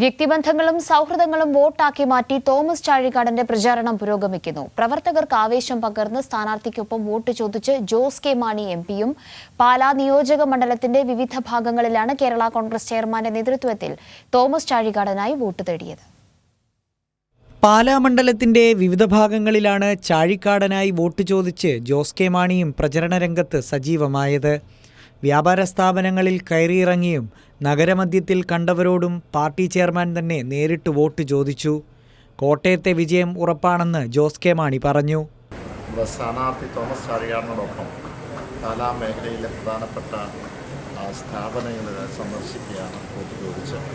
വ്യക്തിബന്ധങ്ങളും സൗഹൃദങ്ങളും വോട്ടാക്കി മാറ്റി തോമസ് ചാഴികാടന്റെ പ്രചാരണം പുരോഗമിക്കുന്നു. പ്രവർത്തകർക്ക് ആവേശം പകർന്ന് സ്ഥാനാർത്ഥിക്കൊപ്പം വോട്ട് ചോദിച്ച് ജോസ് കെ മാണി എം പിയും പാലാ നിയോജക മണ്ഡലത്തിന്റെ വിവിധ ഭാഗങ്ങളിലാണ് കേരള കോൺഗ്രസ് ചെയർമാന്റെ നേതൃത്വത്തിൽ തോമസ് ചാഴികാടനായി വോട്ട് തേടിയത്. പാലാ മണ്ഡലത്തിന്റെ വിവിധ ഭാഗങ്ങളിലാണ് ചാഴിക്കാടനായി വോട്ട് ചോദിച്ച് ജോസ് കെ മാണിയും പ്രചരണ രംഗത്ത് സജീവമായത്. വ്യാപാര സ്ഥാപനങ്ങളിൽ കയറിയിറങ്ങിയും നഗരമധ്യത്തിൽ കണ്ടവരോടും പാർട്ടി ചെയർമാൻ തന്നെ നേരിട്ട് വോട്ട് ചോദിച്ചു. കോട്ടയത്തെ വിജയം ഉറപ്പാണെന്ന് ജോസ് കെ മാണി പറഞ്ഞു. സ്ഥാനാർത്ഥി തോമസ് ചാഴികാടിനോടൊപ്പം കലാമേഖലയിലെ പ്രധാനപ്പെട്ട ആ, സ്ഥാപനങ്ങളിൽ സന്ദർശിക്കുകയാണ് വോട്ട് ചോദിച്ചത്.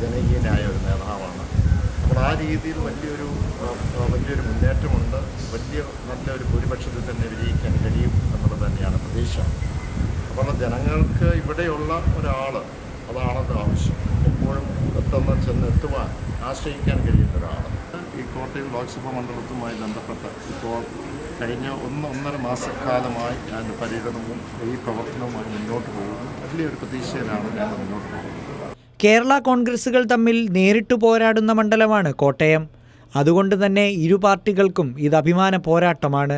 ജനകീയനായ ഒരു നേതാവാണ് രീതിയിൽ വലിയൊരു വലിയൊരു മുന്നേറ്റമുണ്ട്. വലിയ നല്ലൊരു ഭൂരിപക്ഷത്തിൽ തന്നെ വിജയിക്കാൻ കഴിയും എന്നുള്ളത് തന്നെയാണ് പ്രതീക്ഷ. അപ്പോൾ ജനങ്ങൾക്ക് ഇവിടെയുള്ള ഒരാൾ അതാണത് ആവശ്യം. എപ്പോഴും പെട്ടെന്ന് ചെന്നെത്തുവാൻ ആശ്രയിക്കാൻ കഴിയുന്ന ഒരാൾ ഈ കോട്ടയം ലോക്സഭാ മണ്ഡലത്തുമായി ബന്ധപ്പെട്ട് ഇപ്പോൾ കഴിഞ്ഞ ഒന്ന് ഒന്നര മാസക്കാലമായി ഞാൻ പര്യടനവും ഈ പ്രവർത്തനവുമായി മുന്നോട്ട് പോകുന്നു. വലിയൊരു പ്രതീക്ഷയിലാണ് ഞാൻ മുന്നോട്ട് പോകുന്നത്. കേരള കോൺഗ്രസുകൾ തമ്മിൽ നേരിട്ട് പോരാടുന്ന മണ്ഡലമാണ് കോട്ടയം. അതുകൊണ്ട് തന്നെ ഇരു പാർട്ടികൾക്കും ഇത് അഭിമാന പോരാട്ടമാണ്.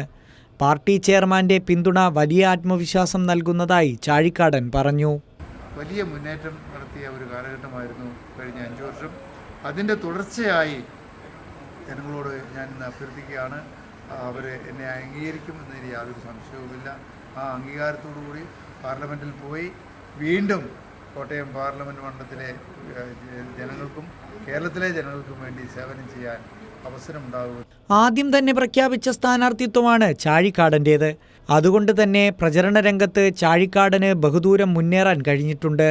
പാർട്ടി ചെയർമാന്റെ പിന്തുണ വലിയ ആത്മവിശ്വാസം നൽകുന്നതായി ചാഴിക്കാടൻ പറഞ്ഞു. വലിയ മുന്നേറ്റം നടത്തിയ ഒരു കാലഘട്ടമായിരുന്നു കഴിഞ്ഞ അഞ്ച് വർഷം. അതിന്റെ തുടർച്ചയായി ജനങ്ങളോട് ഞാൻ ഇന്ന് അഭ്യർത്ഥിക്കുകയാണ്. അവർ എന്നെ അംഗീകരിക്കുമെന്നതിൽ യാതൊരു സംശയവുമില്ല. ആ അംഗീകാരത്തോടു കൂടി പാർലമെന്റിൽ പോയി വീണ്ടും കോട്ടയം പാർലമെന്റ് മണ്ഡലത്തിലെ ജനങ്ങൾക്കും കേരളത്തിലെ ജനങ്ങൾക്കും വേണ്ടി സേവനം ചെയ്യാൻ അവസരമുണ്ടാകും. ആദ്യം തന്നെ പ്രഖ്യാപിച്ച സ്ഥാനാർത്ഥിത്വമാണ് ചാഴിക്കാടന്റേത് അതുകൊണ്ട് തന്നെ പ്രചരണ രംഗത്ത് ചാഴിക്കാടന് ബഹുദൂരം മുന്നേറാൻ കഴിഞ്ഞിട്ടുണ്ട്.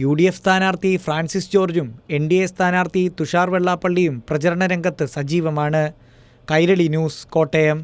യു ഡി എഫ് സ്ഥാനാർത്ഥി ഫ്രാൻസിസ് ജോർജും എൻ ഡി എ സ്ഥാനാർത്ഥി തുഷാർ വെള്ളാപ്പള്ളിയും പ്രചരണ രംഗത്ത് സജീവമാണ്. കൈരളി ന്യൂസ് കോട്ടയം.